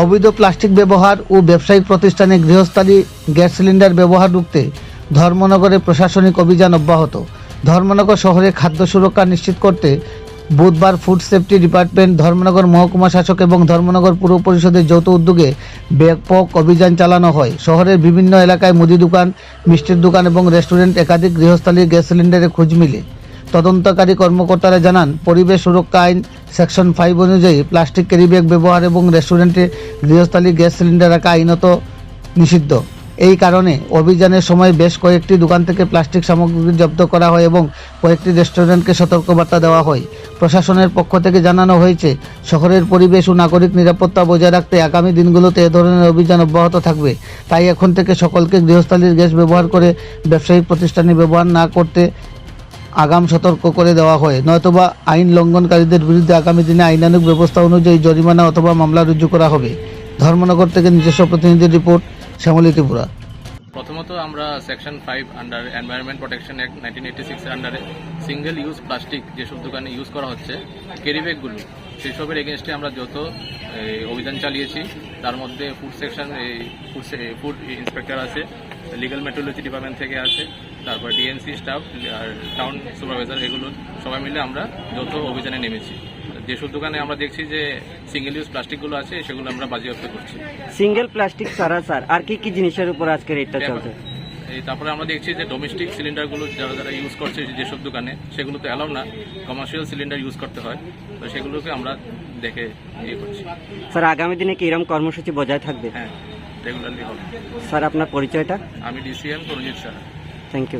অবৈধ প্লাস্টিক ব্যবহার ও ব্যবসায়িক প্রতিষ্ঠানে গৃহস্থালী গ্যাস সিলিন্ডার ব্যবহার রুখতে ধর্মনগরে প্রশাসনিক অভিযান অব্যাহত। ধর্মনগর শহরে খাদ্য সুরক্ষা নিশ্চিত করতে বুধবার ফুড সেফটি ডিপার্টমেন্ট, ধর্মনগর মহকুমা শাসক এবং ধর্মনগর পুর পরিষদের যৌথ উদ্যোগে ব্যাপক অভিযান চালানো হয়। শহরের বিভিন্ন এলাকায় মুদি দোকান, মিষ্টির দোকান এবং রেস্টুরেন্ট একাধিক গৃহস্থালী গ্যাস সিলিন্ডারে খোঁজ মিলে। তদন্তকারী কর্মকর্তারা জানান, পরিবেশ সুরক্ষা আইন সেকশন ফাইভ অনুযায়ী প্লাস্টিক ক্যারিব্যাগ ব্যবহার এবং রেস্টুরেন্টে গৃহস্থালী গ্যাস সিলিন্ডার রাখা আইনত নিষিদ্ধ। এই কারণে অভিযানের সময় বেশ কয়েকটি দোকান থেকে প্লাস্টিক সামগ্রী জব্দ করা হয় এবং কয়েকটি রেস্টুরেন্টকে সতর্কবার্তা দেওয়া হয়। প্রশাসনের পক্ষ থেকে জানানো হয়েছে, শহরের পরিবেশ ও নাগরিক নিরাপত্তা বজায় রাখতে আগামী দিনগুলোতে এ ধরনের অভিযান অব্যাহত থাকবে। তাই এখন থেকে সকলকে গৃহস্থালীর গ্যাস ব্যবহার করে ব্যবসায়িক প্রতিষ্ঠানে ব্যবহার না করতে আগাম সতর্ক করে দেওয়া হয়। নয়তোবা আইন লঙ্ঘনকারীদের বিরুদ্ধে আগামী দিনে আইনানুগ ব্যবস্থা অনুযায়ী জরিমানা অথবা মামলা রুজু করা হবে। ধর্মনগর থেকে নিজস্ব প্রতিনিধির রিপোর্ট, শ্যামলী ত্রিপুরা। প্রথমত আমরা section five under environment protection act nineteen eighty সিক্সের আন্ডারে সিঙ্গেল ইউজ প্লাস্টিক যেসব দোকানে ইউজ করা হচ্ছে ক্যারি ব্যাগগুলো সেসবের এগেনস্টে আমরা যত অভিযান চালিয়েছি। তার মধ্যে ফুড সেকশন এই ফুড ফুড ইন্সপেক্টর আছে লিগাল মেট্রোলজি ডিপার্টমেন্ট থেকে আছে তারপর ডিএনসি স্টাফ আর টাউন সুপারভাইজার এগুলো সবাই মিলে আমরা যৌথ অভিযানে নেমেছি। যেসব দোকানে আমরা দেখছি যে সিঙ্গেল ইউজ প্লাস্টিকগুলো আছে সেগুলো আমরা বাজেয়াপ্ত করছি। সিঙ্গেল প্লাস্টিক ছাড়া স্যার আর কি কি জিনিসের উপর আজকে রেটটা চলছে? তারপরে আমরা দেখছি যে ডোমেস্টিক সিলিন্ডারগুলো যারা যারা ইউজ করছে যেসব দোকানে সেগুলো তো অ্যালাউ না। কমার্শিয়াল সিলিন্ডার ইউজ করতে হয়। তো সেগুলোকে আমরা দেখে ইয়ে করছি। স্যার আগামী দিনে কি এরকম কর্মসূচি বজায় থাকবে? হ্যাঁ রেগুলারলি হবে। স্যার আপনার পরিচয়টা? আমি DCM Ranjit sir thank you